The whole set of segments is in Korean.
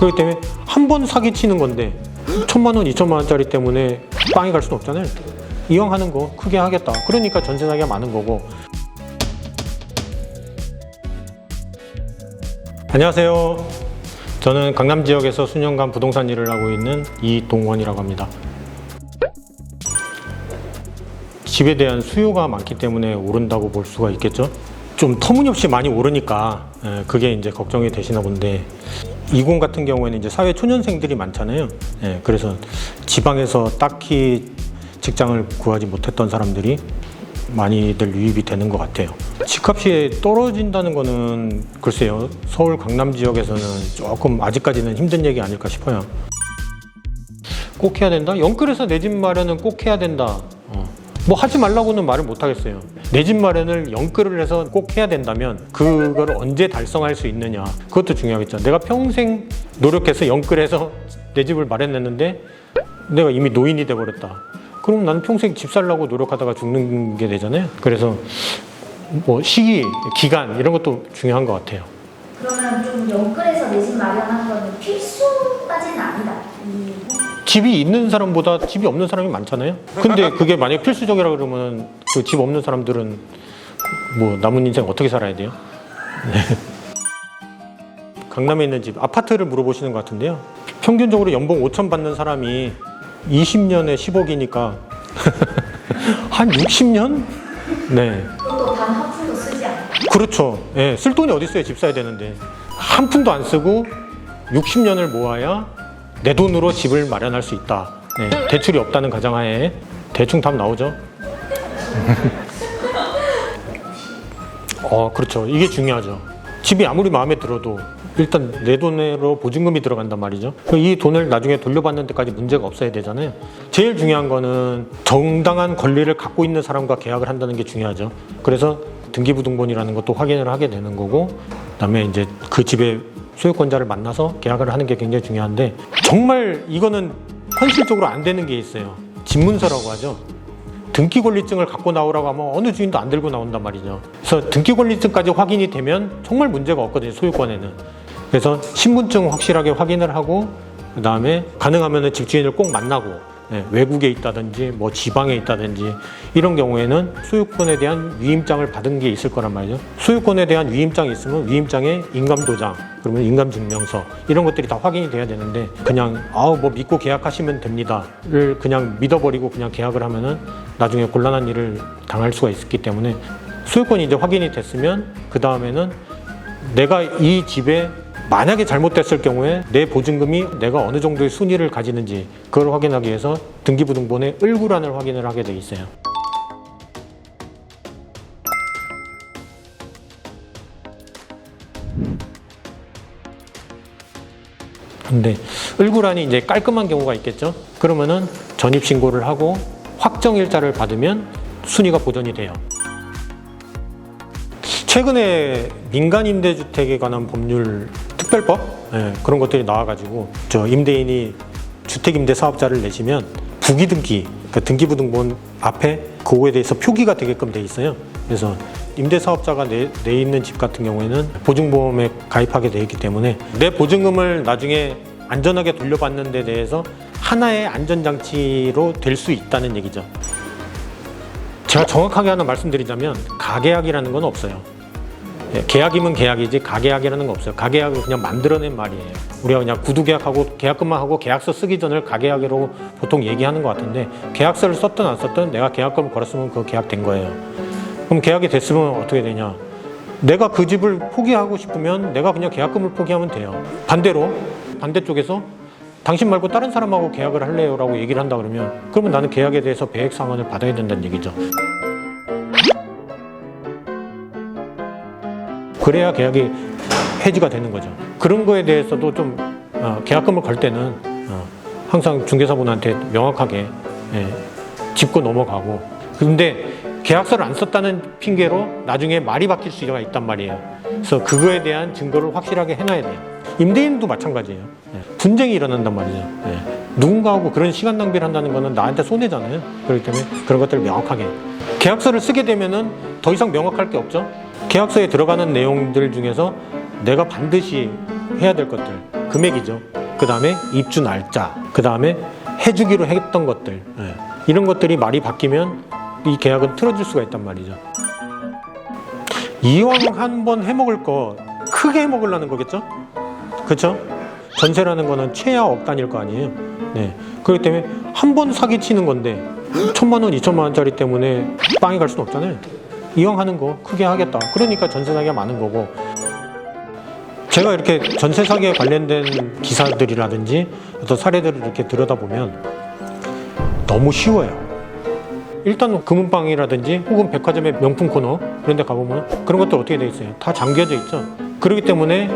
그렇기 때문에 한 번 사기치는 건데 천만 원, 이천만 원짜리 때문에 빵이 갈 수는 없잖아요. 이왕 하는 거 크게 하겠다. 그러니까 전세 사기가 많은 거고. 안녕하세요. 저는 강남 지역에서 수년간 부동산 일을 하고 있는 이동원이라고 합니다. 집에 대한 수요가 많기 때문에 오른다고 볼 수가 있겠죠. 좀 터무니없이 많이 오르니까 예, 그게 이제 걱정이 되시나 본데 이공 같은 경우에는 이제 사회 초년생들이 많잖아요. 예, 그래서 지방에서 딱히 직장을 구하지 못했던 사람들이 많이들 유입이 되는 것 같아요. 집값이 떨어진다는 거는 글쎄요 서울 강남 지역에서는 조금 아직까지는 힘든 얘기 아닐까 싶어요. 꼭 해야 된다? 영끌에서 내 집 마련은 꼭 해야 된다. 어. 뭐 하지 말라고는 말을 못 하겠어요. 내 집 마련을 영끌을 해서 꼭 해야 된다면 그걸 언제 달성할 수 있느냐 그것도 중요하겠죠. 내가 평생 노력해서 영끌해서 내 집을 마련했는데 내가 이미 노인이 돼 버렸다. 그럼 나는 평생 집 살라고 노력하다가 죽는 게 되잖아요. 그래서 뭐 시기, 기간 이런 것도 중요한 것 같아요. 그러면 좀 영끌에서 내 집 마련하는 거는 필수까지는 아니다. 이 집이 있는 사람보다 집이 없는 사람이 많잖아요. 근데 그게 만약 필수적이라 그러면 그 집 없는 사람들은 뭐 남은 인생 어떻게 살아야 돼요? 네. 강남에 있는 집 아파트를 물어보시는 것 같은데요. 평균적으로 연봉 5천 받는 사람이 20년에 10억이니까 한 60년? 네. 그것도 단한 푼도 쓰지 않고. 그렇죠. 예, 쓸 돈이 어디 있어요? 집 사야 되는데. 한 푼도 안 쓰고 60년을 모아야 내 돈으로 집을 마련할 수 있다. 네, 대출이 없다는 가정하에 대충 답 나오죠? 어, 그렇죠. 이게 중요하죠. 집이 아무리 마음에 들어도 일단 내 돈으로 보증금이 들어간단 말이죠. 이 돈을 나중에 돌려받는 데까지 문제가 없어야 되잖아요. 제일 중요한 거는 정당한 권리를 갖고 있는 사람과 계약을 한다는 게 중요하죠. 그래서 등기부등본이라는 것도 확인을 하게 되는 거고, 그다음에 이제 그 집의 소유권자를 만나서 계약을 하는 게 굉장히 중요한데 정말 이거는 현실적으로 안 되는 게 있어요. 집문서라고 하죠. 등기 권리증을 갖고 나오라고 하면 어느 주인도 안 들고 나온단 말이죠. 그래서 등기 권리증까지 확인이 되면 정말 문제가 없거든요. 소유권에는. 그래서 신분증 확실하게 확인을 하고 그 다음에 가능하면 집주인을 꼭 만나고 예, 외국에 있다든지 뭐 지방에 있다든지 이런 경우에는 소유권에 대한 위임장을 받은 게 있을 거란 말이죠. 소유권에 대한 위임장이 있으면 위임장에 인감도장, 그러면 인감증명서 이런 것들이 다 확인이 돼야 되는데 그냥 아우 뭐 믿고 계약하시면 됩니다를 그냥 믿어버리고 그냥 계약을 하면은 나중에 곤란한 일을 당할 수가 있기 때문에 소유권이 이제 확인이 됐으면 그 다음에는 내가 이 집에 만약에 잘못됐을 경우에 내 보증금이 내가 어느 정도의 순위를 가지는지 그걸 확인하기 위해서 등기부등본의 을구란을 확인을 하게 돼 있어요. 근데 을구란이 이제 깔끔한 경우가 있겠죠. 그러면은 전입 신고를 하고 확정 일자를 받으면 순위가 보존이 돼요. 최근에 민간 임대주택에 관한 법률 특별법 예, 그런 것들이 나와가지고 저 임대인이 주택 임대 사업자를 내시면 부기 등기 그 등기부등본 앞에 그거에 대해서 표기가 되게끔 돼 있어요. 그래서 임대 사업자가 내, 내 있는 집 같은 경우에는 보증보험에 가입하게 돼 있기 때문에 내 보증금을 나중에 안전하게 돌려받는 데 대해서 하나의 안전장치로 될 수 있다는 얘기죠. 제가 정확하게 하나 말씀드리자면 가계약이라는 건 없어요. 예, 계약이면 계약이지 가계약이라는 거 없어요. 가계약은 그냥 만들어낸 말이에요. 우리가 그냥 구두 계약하고 계약금만 하고 계약서 쓰기 전을 가계약이라고 보통 얘기하는 것 같은데 계약서를 썼든 안 썼든 내가 계약금을 걸었으면 그 계약된 거예요. 그럼 계약이 됐으면 어떻게 되냐? 내가 그 집을 포기하고 싶으면 내가 그냥 계약금을 포기하면 돼요. 반대로 반대쪽에서 당신 말고 다른 사람하고 계약을 할래요라고 얘기를 한다 그러면 그러면 나는 계약에 대해서 배액 상환을 받아야 된다는 얘기죠. 그래야 계약이 해지가 되는 거죠. 그런 거에 대해서도 좀 어, 계약금을 걸 때는 어, 항상 중개사분한테 명확하게 예, 짚고 넘어가고 근데 계약서를 안 썼다는 핑계로 나중에 말이 바뀔 수가 있단 말이에요. 그래서 그거에 대한 증거를 확실하게 해놔야 돼요. 임대인도 마찬가지예요. 예, 분쟁이 일어난단 말이죠. 예, 누군가하고 그런 시간 낭비를 한다는 거는 나한테 손해잖아요. 그렇기 때문에 그런 것들을 명확하게 계약서를 쓰게 되면은 더 이상 명확할 게 없죠. 계약서에 들어가는 내용들 중에서 내가 반드시 해야 될 것들 금액이죠. 그 다음에 입주 날짜, 그 다음에 해주기로 했던 것들 예. 이런 것들이 말이 바뀌면 이 계약은 틀어질 수가 있단 말이죠. 이왕 한 번 해먹을 거 크게 해먹으려는 거겠죠? 그렇죠? 전세라는 거는 최하 억 단일 거 아니에요. 네. 그렇기 때문에 한 번 사기치는 건데 천만 원, 이천만 원짜리 때문에 빵이 갈 수는 없잖아요. 이왕 하는 거 크게 하겠다. 그러니까 전세 사기가 많은 거고 제가 이렇게 전세 사기에 관련된 기사들이라든지 어떤 사례들을 이렇게 들여다보면 너무 쉬워요. 일단 금은방이라든지 혹은 백화점의 명품 코너 그런 데 가보면 그런 것들 어떻게 돼 있어요? 다 잠겨져 있죠. 그렇기 때문에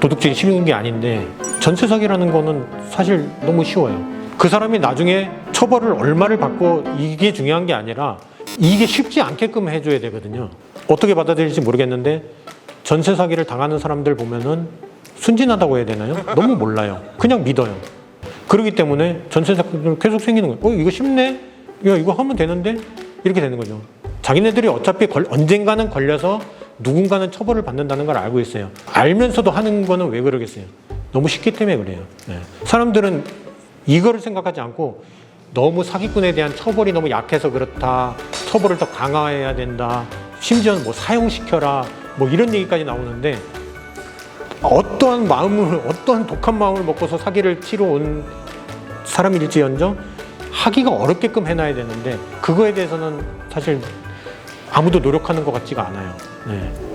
도둑질이 쉬운 게 아닌데 전세 사기라는 거는 사실 너무 쉬워요. 그 사람이 나중에 처벌을 얼마를 받고 이게 중요한 게 아니라 이게 쉽지 않게끔 해줘야 되거든요. 어떻게 받아들일지 모르겠는데 전세 사기를 당하는 사람들 보면은 순진하다고 해야 되나요? 너무 몰라요. 그냥 믿어요. 그렇기 때문에 전세 사기는 계속 생기는 거예요. 어, 이거 쉽네? 야, 이거 하면 되는데? 이렇게 되는 거죠. 자기네들이 어차피 걸- 언젠가는 걸려서 누군가는 처벌을 받는다는 걸 알고 있어요. 알면서도 하는 거는 왜 그러겠어요? 너무 쉽기 때문에 그래요. 네. 사람들은 이거를 생각하지 않고 너무 사기꾼에 대한 처벌이 너무 약해서 그렇다. 처벌을 더 강화해야 된다. 심지어는 뭐 사용시켜라. 뭐 이런 얘기까지 나오는데 어떠한 마음을 어떠한 독한 마음을 먹고서 사기를 치러 온 사람일지언정 하기가 어렵게끔 해놔야 되는데 그거에 대해서는 사실 아무도 노력하는 것 같지가 않아요. 네.